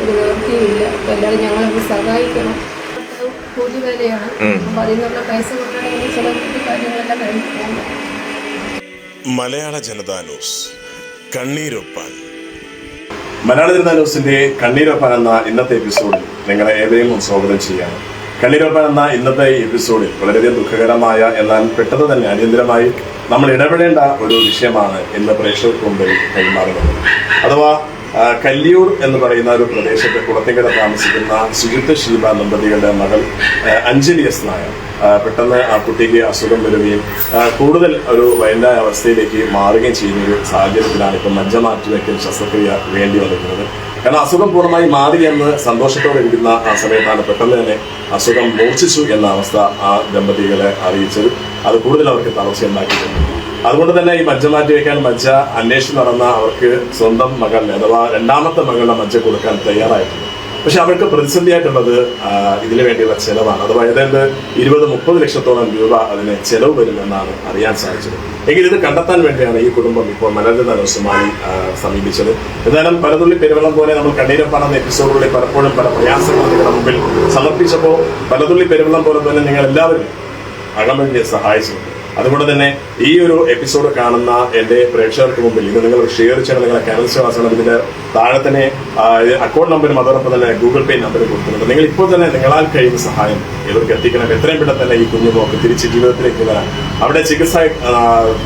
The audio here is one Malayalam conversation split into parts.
ഒരു നിവൃത്തിയുമില്ല അപ്പം എല്ലാവരും ഞങ്ങളൊന്ന് സഹായിക്കണം. കൂലി വിലയാണ് അപ്പം അതിൽ നിന്നുള്ള പൈസ കൊണ്ടാണെങ്കിൽ ചില കാര്യങ്ങളെല്ലാം കഴിഞ്ഞു മലയാള ജനതാ ന്യൂസ് കണ്ണീരൊപ്പാൻ മലയാള ജനതാ ന്യൂസിന്റെ കണ്ണീരൊപ്പാൻ എന്ന ഇന്നത്തെ എപ്പിസോഡിൽ നിങ്ങളെ ഏവരെയും സ്വാഗതം ചെയ്യാണ് കണ്ണീരൊപ്പാൻ എന്ന ഇന്നത്തെ എപ്പിസോഡിൽ വളരെയധികം ദുഃഖകരമായ എന്നാൽ പെട്ടെന്ന് തന്നെ അടിയന്തരമായി നമ്മൾ ഇടപെടേണ്ട ഒരു വിഷയമാണ് ഇന്ന് പ്രേക്ഷകർക്ക് മുമ്പിൽ കൈമാറുന്നത്. അഥവാ കല്ലിയൂർ എന്ന് പറയുന്ന ഒരു പ്രദേശത്തെ കുളത്തിങ്കര താമസിക്കുന്ന സുജിത്ത് ഷീബ ദമ്പതികളുടെ മകൾ അഞ്ജലി എസ് നായർ. പെട്ടെന്ന് ആ കുട്ടിക്ക് അസുഖം വരികയും കൂടുതൽ ഒരു വയലായ അവസ്ഥയിലേക്ക് മാറുകയും ചെയ്യുന്ന ഒരു സാഹചര്യത്തിലാണ് ഇപ്പം മജ്ജ മാറ്റിവെക്കൽ ശസ്ത്രക്രിയ വേണ്ടി വന്നിരിക്കുന്നത്. കാരണം അസുഖം പൂർണമായി മാറി എന്ന് സന്തോഷത്തോടെ ഇരിക്കുന്ന ആ സമയത്താണ് പെട്ടെന്ന് തന്നെ അസുഖം മൂർച്ഛിച്ചു എന്ന അവസ്ഥ ആ ദമ്പതികളെ അറിയിച്ചത്. അത് കൂടുതൽ അവർക്ക് തളർച്ചയുണ്ടാക്കിയിട്ടുണ്ട്. അതുകൊണ്ട് തന്നെ ഈ മജ്ജ മാറ്റി വെക്കാൻ മജ്ജ അന്വേഷിച്ച് നടന്ന അവർക്ക് സ്വന്തം മകൾ അഥവാ രണ്ടാമത്തെ മകളുടെ മജ്ജ കൊടുക്കാൻ തയ്യാറായിട്ടുണ്ട്. പക്ഷെ അവർക്ക് പ്രതിസന്ധിയായിട്ടുള്ളത് ഇതിനു വേണ്ടിയുള്ള ചെലവാണ്. അഥവാ ഏതാണ്ട് ഇരുപത് മുപ്പത് ലക്ഷത്തോളം രൂപ അതിന് ചെലവ് വരുമെന്നാണ് അറിയാൻ സാധിച്ചത്. എങ്കിൽ ഇത് കണ്ടെത്താൻ വേണ്ടിയാണ് ഈ കുടുംബം ഇപ്പോൾ മലർന്ന ദിവസമായി സമീപിച്ചത്. എന്തായാലും പലതുള്ളി പെരുവെള്ളം പോലെ നമ്മൾ കണ്ണീരപ്പാണെന്ന എപ്പിസോഡുകളിൽ പലപ്പോഴും പല പ്രയാസങ്ങൾ നിങ്ങളുടെ മുമ്പിൽ സമർപ്പിച്ചപ്പോൾ പലതുള്ളി പെരുവെള്ളം പോലെ തന്നെ നിങ്ങൾ എല്ലാവരും അകമഴിഞ്ഞ് സഹായിച്ചിട്ടുണ്ട്. അതുകൊണ്ട് തന്നെ ഈ ഒരു എപ്പിസോഡ് കാണുന്ന എന്റെ പ്രേക്ഷകർക്ക് മുമ്പിൽ ഇത് നിങ്ങൾ ഷെയർ ചെയ്യണം നിങ്ങളെ കമന്റ്സ് വാസണം ഇതിന്റെ താഴെ തന്നെ അക്കൗണ്ട് നമ്പറും അതോടൊപ്പം തന്നെ ഗൂഗിൾ പേ നമ്പർ കൊടുക്കുന്നുണ്ട് നിങ്ങൾ ഇപ്പോൾ തന്നെ നിങ്ങളാൽ കഴിയുന്ന സഹായം ഇവർക്ക് എത്തിക്കണം. എത്രയും പെട്ടെന്ന് തന്നെ ഈ കുഞ്ഞു മോക്ക് തിരിച്ച് ജീവിതത്തിലേക്ക് വരാൻ. അവിടെ ചികിത്സ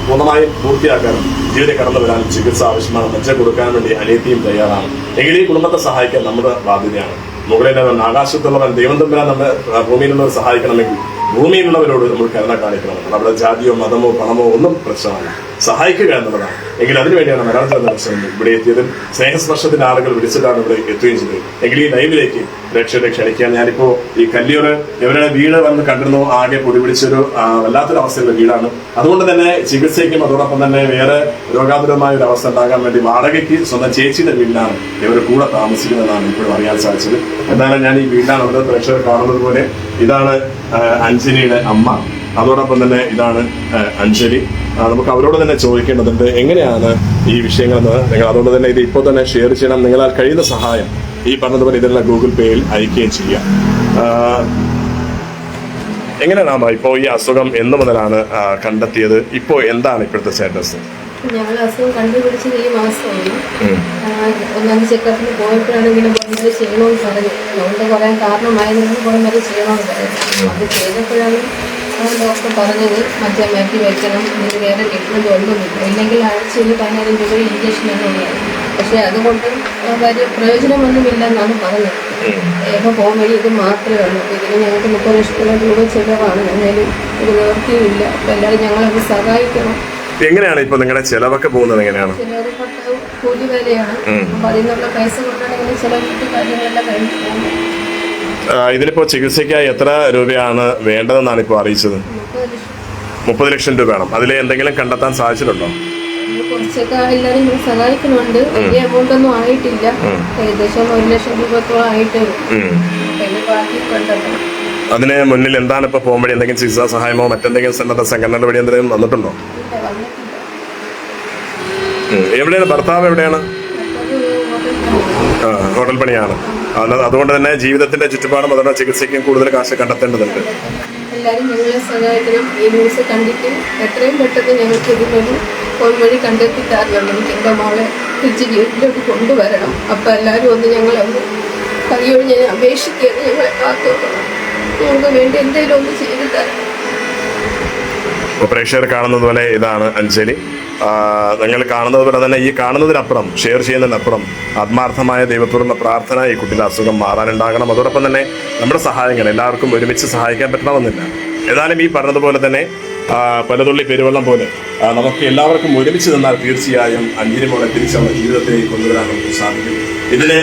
പൂർണമായും പൂർത്തിയാക്കാനും ജീവിതം കടന്നു വരാനും ചികിത്സ ആവശ്യമാണ്. മെച്ച കൊടുക്കാൻ വേണ്ടി അനിയത്തിയും തയ്യാറാണ്. എങ്കിൽ ഈ കുടുംബത്തെ സഹായിക്കാൻ നമ്മുടെ ബാധ്യതയാണ്. മുകളിൽ ആകാശത്തുള്ളവൻ ദൈവം തമ്മിലാണ് നമ്മുടെ ഭൂമിയിൽ ഭൂമിയിലുള്ളവർ സഹായിക്കണമെങ്കിൽ ഭൂമിയിലുള്ളവരോട് നമ്മൾ കരുണ കാണിക്കണമെന്നാണ്. അവിടെ ജാതിയോ മതമോ പണമോ ഒന്നും പ്രശ്നമല്ല. സഹായിക്കുക എന്നുള്ളതാണ്. എങ്കിൽ അതിനുവേണ്ടിയാണ് മലയാള ദിവസം ഇവിടെ എത്തിയതും. സ്നേഹസ്പർശത്തിന്റെ ആളുകൾ വിളിച്ചിട്ടാണ് ഇവിടെ എത്തുകയും ചെയ്തത്. എങ്കിൽ ഈ ലൈവിലേക്ക് രക്ഷയുടെ ക്ഷണിക്കാൻ ഞാനിപ്പോ ഈ കല്ലിയോട് ഇവരുടെ വീട് വന്ന് കണ്ടിരുന്നു? ആകെ പൊടി പിടിച്ചൊരു വല്ലാത്തൊരു അവസ്ഥയുള്ള വീടാണ്. അതുകൊണ്ട് തന്നെ ചികിത്സയ്ക്കും അതോടൊപ്പം തന്നെ വേറെ രോഗാതുരമായ ഒരു അവസ്ഥ ഉണ്ടാകാൻ വേണ്ടി വാടകയ്ക്ക് സ്വന്തം ചേച്ചിയുടെ വീടിനാണ് ഇവർ കൂടെ താമസിക്കുന്നതെന്നാണ് ഇപ്പോഴും അറിയാൻ സാധിച്ചത്. എന്നാലും ഞാൻ ഈ വീടാണ് അവിടെ പ്രേക്ഷകർ കാണുന്നത് പോലെ ഇതാണ് അഞ്ജലിയുടെ അമ്മ. അതോടൊപ്പം തന്നെ ഇതാണ് അഞ്ജലി. നമുക്ക് അവരോട് തന്നെ ചോദിക്കേണ്ടതുണ്ട് എങ്ങനെയാണ് ഈ വിഷയങ്ങളെന്ന് നിങ്ങൾ അതുകൊണ്ട് തന്നെ ഇത് ഇപ്പോൾ തന്നെ ഷെയർ ചെയ്യണം. നിങ്ങളാൽ കഴിയുന്ന സഹായം ഈ പറഞ്ഞതുപോലെ ഇതെല്ലാം ഗൂഗിൾ പേയിൽ അയക്കുകയും ചെയ്യാം. എങ്ങനെയാണ് ഇപ്പോൾ ഈ അസുഖം എന്ന് മുതലാണ് കണ്ടെത്തിയത്? ഇപ്പോൾ എന്താണ് ഇപ്പോഴത്തെ സ്റ്റാറ്റസ് ഞങ്ങൾ അസുഖം കണ്ടുപിടിച്ചത് ഈ ആ, ഒന്നാം ചെക്കപ്പിന് പോയപ്പോഴാണ് ഇങ്ങനെ ബ്ലഡ് ചെയ്യണമെന്ന് പറഞ്ഞു. അതുകൊണ്ട് കുറെ വരെ ചെയ്യണമെന്ന് പറഞ്ഞു. അത് ചെയ്തപ്പോഴാണ് ഡോക്ടർ പറഞ്ഞത് മറ്റേ മാറ്റി വെക്കണം ഇതിന് വേറെ ട്രീറ്റ്മെന്റ് ഒന്നുമില്ല ഇല്ലെങ്കിൽ ആഴ്ചയിൽ പതിനായിരം രൂപ ഇഞ്ചക്ഷൻ എന്നുള്ളതാണ് പക്ഷേ അതുകൊണ്ട് വലിയ പ്രയോജനമൊന്നുമില്ല എന്നാണ് പറഞ്ഞത് ഏക പോകാൻ വഴി ഇത് മാത്രമേ ഉള്ളൂ. ഇതിന് ഞങ്ങൾക്ക് മുപ്പത് ലക്ഷത്തോളം രൂപ ചിലവാണ്. എന്നാലും ഒരു നിവൃത്തിയുമില്ല അപ്പോൾ എല്ലാവരും ഞങ്ങളൊന്ന് സഹായിക്കണം. എങ്ങനെയാണ് ഇപ്പൊ നിങ്ങളുടെ ചെലവൊക്കെ പോകുന്നത് എങ്ങനെയാണ്? ഇതിനിപ്പോ ചികിത്സക്കായി കൂലി വിലയാണ്. അപ്പൊ അതിൽ പൈസ കൊണ്ടാണെങ്കിൽ ചില കാര്യങ്ങളെല്ലാം കഴിഞ്ഞു ചികിത്സയ്ക്കായി എത്ര രൂപയാണ് വേണ്ടതെന്നാണ് ഇപ്പോൾ അറിയിച്ചത്? മുപ്പത് ലക്ഷം. രൂപ വേണം. അതിൽ എന്തെങ്കിലും കണ്ടെത്താൻ സാധിച്ചിട്ടുണ്ടോ? കുറച്ചൊക്കെ എല്ലാവരും ഇങ്ങനെ സഹായിക്കുന്നുണ്ട്. വലിയ എമൗണ്ട് ഒന്നും ആയിട്ടില്ല. ഏകദേശം ഒരു ലക്ഷം രൂപത്തോളം ആയിട്ട്. ബാക്കി കണ്ടെത്തണം അതിന് മുന്നിൽ എന്താണ് ഇപ്പോൾ പോകുമ്പോൾ എന്തെങ്കിലും ചികിത്സാ സഹായമോ മറ്റെന്തെങ്കിലും സന്നദ്ധ സംഘടനയുടെ വഴി എന്തെങ്കിലും വന്നിട്ടുണ്ടോ? എവിടെയാണ്? ഭർത്താവ് എവിടെയാണ്. ആ, ഹോട്ടൽ പണിയാണ്. അതുകൊണ്ട് തന്നെ ജീവിതത്തിന്റെ ചുറ്റുപാടും അതുകൊണ്ട് ചികിത്സയ്ക്കും കൂടുതൽ കാശ് കണ്ടെത്തേണ്ടതുണ്ട്. എല്ലാവരും ഞങ്ങളെ സഹായിക്കണം. ഈ ന്യൂസ് കണ്ടിട്ട് എത്രയും പെട്ടെന്ന് ഞങ്ങൾക്ക് ഇതിനൊരു വഴി കൊണ്ടുവരണം. അപ്പം ഒന്ന് കൈയൊഴിഞ്ഞ് അപേക്ഷിക്കുകയാണ് ഞങ്ങളെ കാത്തോക്കണം ഞങ്ങൾക്ക് ചെയ്തു തരണം പ്രേക്ഷകർ കാണുന്നത് പോലെ ഇതാണ് അഞ്ജലി. നിങ്ങൾ കാണുന്നത് പോലെ തന്നെ ഈ കാണുന്നതിനപ്പുറം ഷെയർ ചെയ്യുന്നതിനപ്പുറം ആത്മാർത്ഥമായ ദൈവത്തോടുള്ള പ്രാർത്ഥന ഈ കുട്ടിയുടെ അസുഖം മാറാനുണ്ടാകണം. അതോടൊപ്പം തന്നെ നമ്മുടെ സഹായങ്ങൾ എല്ലാവർക്കും ഒരുമിച്ച് സഹായിക്കാൻ പറ്റണമെന്നില്ല. ഏതായാലും ഈ പറഞ്ഞതുപോലെ തന്നെ പലതുള്ളി പെരുവെള്ളം പോലെ. നമുക്ക് എല്ലാവർക്കും ഒരുമിച്ച് നിന്നാൽ തീർച്ചയായും അഞ്ജലി തിരിച്ചുള്ള ജീവിതത്തെ കൊണ്ടുവരാൻ നമുക്ക് സാധിക്കും. ഇതിന്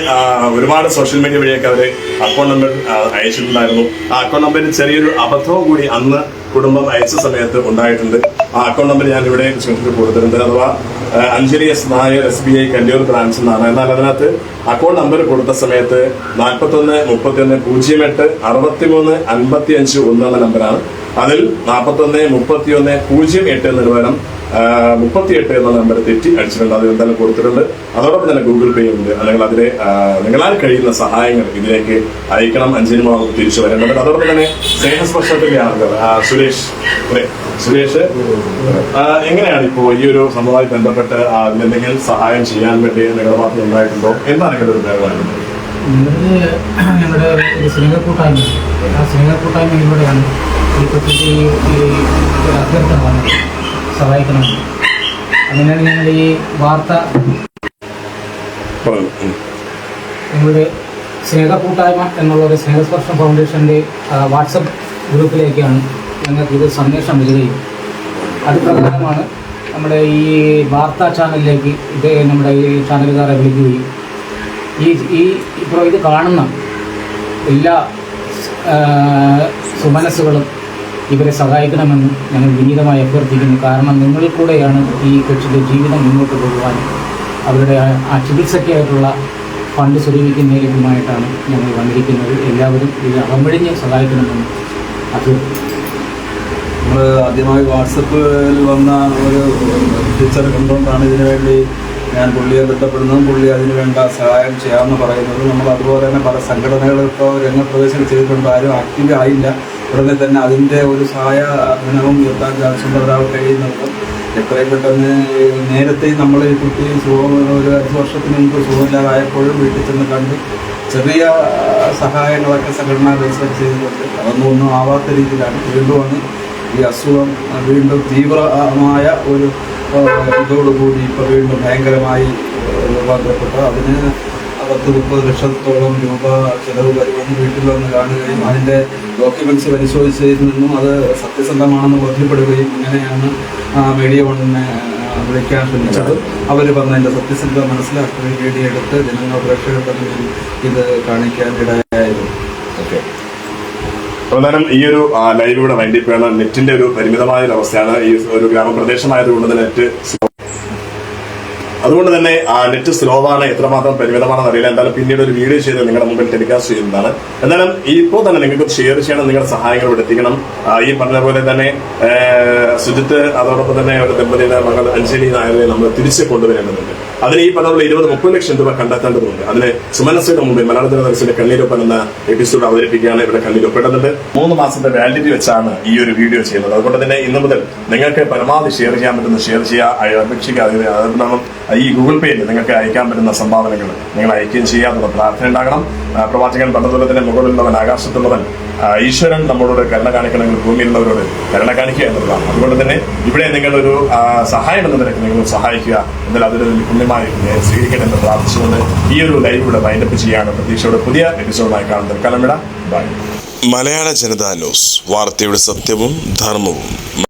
ഒരുപാട് സോഷ്യൽ മീഡിയ വഴിയൊക്കെ അവർ അക്കൗണ്ട് നമ്പർ അയച്ചിട്ടുണ്ടായിരുന്നു. ആ അക്കൗണ്ട് നമ്പറിൽ ചെറിയൊരു അബദ്ധവും കൂടി അന്ന് കുടുംബം അയച്ച സമയത്ത് ഉണ്ടായിട്ടുണ്ട്. ആ അക്കൗണ്ട് നമ്പർ ഞാൻ ഇവിടെ ചുമത്തി കൊടുത്തിട്ടുണ്ട്. അഥവാ Anjali S Nair S B I Kallur branch എന്നാണ്. എന്നാൽ അതിനകത്ത് അക്കൗണ്ട് നമ്പർ കൊടുത്ത സമയത്ത് നാൽപ്പത്തൊന്ന് മുപ്പത്തിയൊന്ന് പൂജ്യം എട്ട് അറുപത്തിമൂന്ന് അൻപത്തി അഞ്ച് ഒന്ന് എന്ന നമ്പറാണ് അതിൽ നാൽപ്പത്തൊന്ന് മുപ്പത്തിയൊന്ന് പൂജ്യം എട്ട് എന്നതിന് പകരം മുപ്പത്തിയെട്ട് എന്ന നമ്പർ തെറ്റി അടിച്ചിട്ടുണ്ട്. അത് എന്തായാലും കൊടുത്തിട്ടുണ്ട്. അതോടൊപ്പം തന്നെ ഗൂഗിൾ പേ ഉണ്ട്. അല്ലെങ്കിൽ അതിലെ നിങ്ങളാൽ കഴിയുന്ന സഹായങ്ങൾ ഇതിലേക്ക് അയക്കണം. അഞ്ചിന് നമുക്ക് തിരിച്ചു വരേണ്ടത്. അതോടൊപ്പം തന്നെ സ്നേഹസ്പർശത്തിന്റെ ആളുകൾ സുരേഷ്. അല്ലെ? സുരേഷ്. എങ്ങനെയാണ് ഇപ്പോ ഈ ഒരു സംഭവമായി ബന്ധപ്പെട്ട് അതിലെന്തെങ്കിലും സഹായം ചെയ്യാൻ വേണ്ടി നിങ്ങളുടെ ഭാഗത്ത് ഉണ്ടായിട്ടുണ്ടോ? എന്താണ് നിങ്ങളുടെ ഒരു ഇത് ഞങ്ങളുടെ സ്നേഹ കൂട്ടായ്മ ആ സ്നേഹ കൂട്ടായ്മയിലൂടെയാണ് ഈ കൊച്ചിന്റെ ഈ അഭ്യർത്ഥന സഹായിക്കണമെന്ന് അങ്ങനെയാണ് ഞങ്ങൾ ഈ വാർത്ത. ഞങ്ങളുടെ സ്നേഹ കൂട്ടായ്മ എന്നുള്ള ഒരു സ്നേഹസ്പർശം ഫൗണ്ടേഷന്റെ വാട്സപ്പ് ഗ്രൂപ്പിലേക്കാണ് ഞങ്ങൾക്ക് ഇത് സന്ദേശം വരികയും അത് പ്രകാരമാണ് നമ്മുടെ ഈ വാർത്താ ചാനലിലേക്ക് ഇത് നമ്മുടെ ഈ ചാനലുകാരെ വിളിക്കുകയും. ഈ ഈ ഇപ്പോൾ ഇത് കാണുന്ന എല്ലാ സുമനസ്സുകളും ഇവരെ സഹായിക്കണമെന്ന് ഞങ്ങൾ വിനീതമായി അഭ്യർത്ഥിക്കുന്നു. കാരണം നിങ്ങളിൽ കൂടെയാണ് ഈ കൊച്ചിന്റെ ജീവിതം മുന്നോട്ട് പോകുവാനും അവരുടെ ആ- ചികിത്സയ്ക്കായിട്ടുള്ള ഫണ്ട് സ്വരൂപിക്കുന്നതിലേക്കുമായിട്ടാണ് ഞങ്ങൾ വന്നിരിക്കുന്നത്. എല്ലാവരും ഇത് അകമ്പഴിഞ്ഞ് സഹായിക്കണമെന്ന് അത് നമ്മൾ ആദ്യമായി വാട്സപ്പിൽ വന്ന ഒരു ടീച്ചർ കണ്ടുകൊണ്ടാണ് ഇതിനു വേണ്ടി ഞാൻ പുള്ളിയെ ബന്ധപ്പെടുന്നതും പുള്ളി അതിന് വേണ്ട സഹായം ചെയ്യാമെന്ന് പറയുന്നത്. നമ്മൾ അതുപോലെ തന്നെ പല സംഘടനകളും ഇപ്പോൾ രംഗപ്രവേശനം ചെയ്തിട്ടുണ്ട്. ആരും ആക്റ്റീവ് ആയില്ല. ഉടനെ തന്നെ അതിന്റെ ഒരു സഹായ ധനവും ചാൻസുണ്ട് ഒരാൾ കഴിയുന്നുണ്ട് എത്രയും പെട്ടെന്ന് നേരത്തെ നമ്മൾ ഈ കുട്ടി സുഖം ഒരു അഞ്ച് വർഷത്തിന് മുമ്പ് സുഖമില്ലാതായപ്പോഴും വീട്ടിൽ ചെന്ന് കണ്ട് ചെറിയ സഹായങ്ങളൊക്കെ സംഘടനാ രജിസ്റ്റർ ചെയ്തിട്ടുണ്ട് അതൊന്നും ഒന്നും ആവാത്ത രീതിയിലാണ്. വീണ്ടും വന്ന് ഈ അസുഖം വീണ്ടും തീവ്രമായ ഒരു ഇതോടുകൂടി ഇപ്പോൾ വീണ്ടും ഭയങ്കരമായി രൂപാന്തരപ്പെട്ടു അതിന് പത്ത് മുപ്പത് ലക്ഷത്തോളം രൂപ ചെലവ് വരുമെന്ന് വീട്ടിൽ വന്ന് കാണുകയും അതിന്റെ ഡോക്യുമെന്റ്സ് പരിശോധിച്ചതിൽ നിന്നും അത് സത്യസന്ധമാണെന്ന് ബോധ്യപ്പെടുകയും ഇങ്ങനെയാണ് മീഡിയ വണ്ണിനെ വിളിക്കാൻ ശ്രമിച്ചത് അവർ പറഞ്ഞതിന്റെ സത്യസന്ധത മനസ്സിലാക്കി വീഡിയോ എടുത്ത് ജനങ്ങൾ പ്രേക്ഷകരുടെ മുന്നിൽ ഇത് കാണിക്കാൻ ഇടയായിരുന്നു ഓക്കെ പ്രധാനം ഈ ഒരു ലൈവിലൂടെ ലൈവ് ഇവിടെ നെറ്റിന്റെ ഒരു പരിമിതമായ ഒരു അവസ്ഥയാണ് ഈ ഒരു ഗ്രാമപ്രദേശമായതുകൊണ്ട് നെറ്റ്. അതുകൊണ്ട് തന്നെ ആ നെറ്റ് സ്ലോ ആണ് എത്രമാത്രം പരിമിതമാണെന്ന് അറിയില്ല. എന്തായാലും പിന്നീട് ഒരു വീഡിയോ ചെയ്ത് നിങ്ങളുടെ മുമ്പിൽ ടെലികാസ്റ്റ് ചെയ്യുന്നതാണ്. എന്തായാലും ഇപ്പോൾ തന്നെ നിങ്ങൾക്ക് ഷെയർ ചെയ്യണം നിങ്ങളുടെ സഹായങ്ങൾ ഇവിടെ എത്തിക്കണം. ഈ പറഞ്ഞ പോലെ തന്നെ സുജിത്ത് അതോടൊപ്പം തന്നെ ഒരു ദമ്പതിയുടെ മകൾ അഞ്ജലി നായരെ നമ്മൾ തിരിച്ചു കൊണ്ടുവരേണ്ടതുണ്ട്. അതിന് ഈ പറഞ്ഞ പോലെ ഇരുപത് മുപ്പത് ലക്ഷം രൂപ കണ്ടെത്തേണ്ടതുണ്ട്. അതിന് സുമനസിന്റെ മുമ്പിൽ മലയാള ജനതരസിന്റെ കണ്ണീരൊപ്പൻ എന്ന എപ്പിസോഡ് അവതരിപ്പിക്കുകയാണ് ഇവിടെ കണ്ണീരൊപ്പിടുന്നത് മൂന്ന് മാസത്തെ വാലിഡിറ്റി വെച്ചാണ് ഈ ഒരു വീഡിയോ ചെയ്യുന്നത്. അതുകൊണ്ട് തന്നെ ഇന്ന് മുതൽ നിങ്ങൾക്ക് പരമാവധി ഷെയർ ചെയ്യാൻ പറ്റുന്ന ഷെയർ ചെയ്യുക അപേക്ഷിക്കുക അതുകൊണ്ടാണ് ഈ ഗൂഗിൾ പേയിൽ നിങ്ങൾക്ക് അയക്കാൻ പറ്റുന്ന സംഭാവനകൾ നിങ്ങൾ അയക്കുകയും ചെയ്യാത്തുള്ള പ്രാർത്ഥന ഉണ്ടാകണം. പ്രവാചകൻ പറഞ്ഞതുപോലെ തന്നെ മുകളിലുള്ളവൻ ആകാശത്തുള്ളവൻ ഈശ്വരൻ നമ്മളോട് കരുണ കാണിക്കണമെങ്കിൽ ഭൂമിയിലുള്ളവരോട് കരുണ കാണിക്കുക എന്നുള്ളതാണ്. അതുകൊണ്ട് തന്നെ ഇവിടെ നിങ്ങളൊരു സഹായം എന്ന നിലയ്ക്ക് നിങ്ങൾ സഹായിക്കുക. എന്നാൽ അതൊരു പുണ്യമായി സ്വീകരിക്കണം എന്ന് പ്രാർത്ഥിച്ചുകൊണ്ട് ഈ ഒരു ലൈവ് ഇവിടെ വൈൻഡപ്പ് ചെയ്യാണ് പ്രതീക്ഷയുടെ പുതിയ എപ്പിസോഡായി കാണുന്നത് കലമിട ബൈ മലയാള ജനതാ ന്യൂസ്. വാർത്തയുടെ സത്യവും ധർമ്മവും.